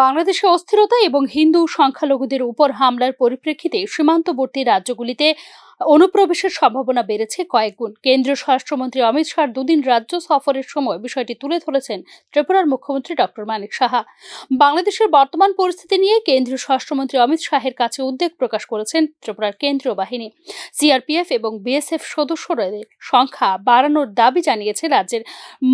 বাংলাদেশে অস্থিরতা এবং হিন্দু সংখ্যালঘুদের উপর হামলার পরিপ্রেক্ষিতে সীমান্তবর্তী রাজ্যগুলিতে অনুপ্রবেশের সম্ভাবনা বেড়েছে কয়েকগুণ কেন্দ্রীয় স্বরাষ্ট্রমন্ত্রী অমিত শাহ দুদিন রাজ্য সফরের সময় বিষয়টি তুলে ধরেছেন ত্রিপুরার মুখ্যমন্ত্রী ডক্টর মানিক সাহা। বাংলাদেশের বর্তমান পরিস্থিতি নিয়ে কেন্দ্রীয় স্বরাষ্ট্রমন্ত্রী অমিত শাহের কাছে উদ্বেগ প্রকাশ করেছেন ত্রিপুরার কেন্দ্রীয় বাহিনী। সিআরপিএফ এবং বিএসএফ সদস্যদের সংখ্যা বাড়ানোর দাবি জানিয়েছে রাজ্যের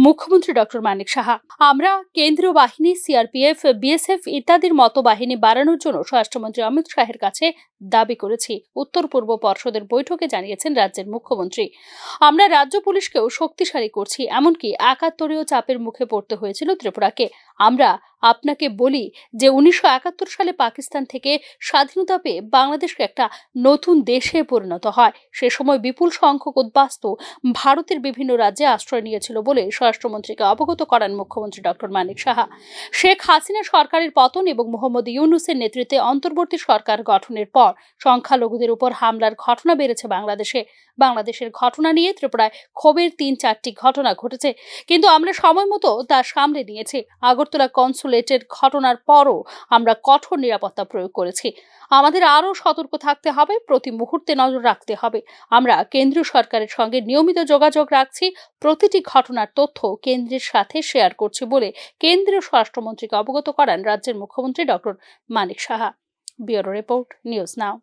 মুখ্যমন্ত্রী ডক্টর মানিক সাহা। আমরা কেন্দ্রীয় বাহিনী, সিআরপিএফ, বিএসএফ ইত্যাদির মতো বাহিনী বাড়ানোর জন্য স্বরাষ্ট্রমন্ত্রী অমিত শাহের কাছে দাবি করেছি। উত্তর পূর্ব পর্ষদের বৈঠকে জানিয়েছেন রাজ্যের মুখ্যমন্ত্রী। আমরা রাজ্য পুলিশকেও শক্তিশালী করছি, এমনকি একাত্তরীয় চাপের মুখে পড়তে হয়েছিল ত্রিপুরাকে। আমরা আপনাকে বলি যে উনিশশো একাত্তর সালে পাকিস্তান থেকে স্বাধীনতা পেয়ে বাংলাদেশকে একটা নতুন দেশে পরিণত হয়। সে সময় বিপুল সংখ্যক উদ্বাস্তু ভারতের বিভিন্ন রাজ্যে আশ্রয় নিয়েছিল বলে স্বরাষ্ট্রমন্ত্রীকে অবগত করান মুখ্যমন্ত্রী ডক্টর মানিক সাহা। শেখ হাসিনা সরকারের পতন এবং মোহাম্মদ ইউনুসের নেতৃত্বে অন্তর্বর্তী সরকার গঠনের পর সংখ্যালঘুদের উপর হামলার ঘটনা বেড়েছে বাংলাদেশে। বাংলাদেশের ঘটনা নিয়ে ত্রিপুরায় ক্ষোভের তিন চারটি ঘটনা ঘটেছে। কিন্তু আমরা সময় মতো তা সামলে নিয়েছি। আগরতলা কনসুলেটের ঘটনার পরও আমরা কঠোর নিরাপত্তা প্রয়োগ করেছি। আমাদের আরও সতর্ক থাকতে হবে, প্রতি মুহূর্তে নজর রাখতে হবে। আমরা কেন্দ্রীয় সরকারের সঙ্গে নিয়মিত যোগাযোগ রাখছি, প্রতিটি ঘটনার তথ্য কেন্দ্রের সাথে শেয়ার করছি বলে কেন্দ্রীয় স্বরাষ্ট্রমন্ত্রীকে অবগত করান রাজ্যের মুখ্যমন্ত্রী doctor Manik Saha. Bureau report, news now.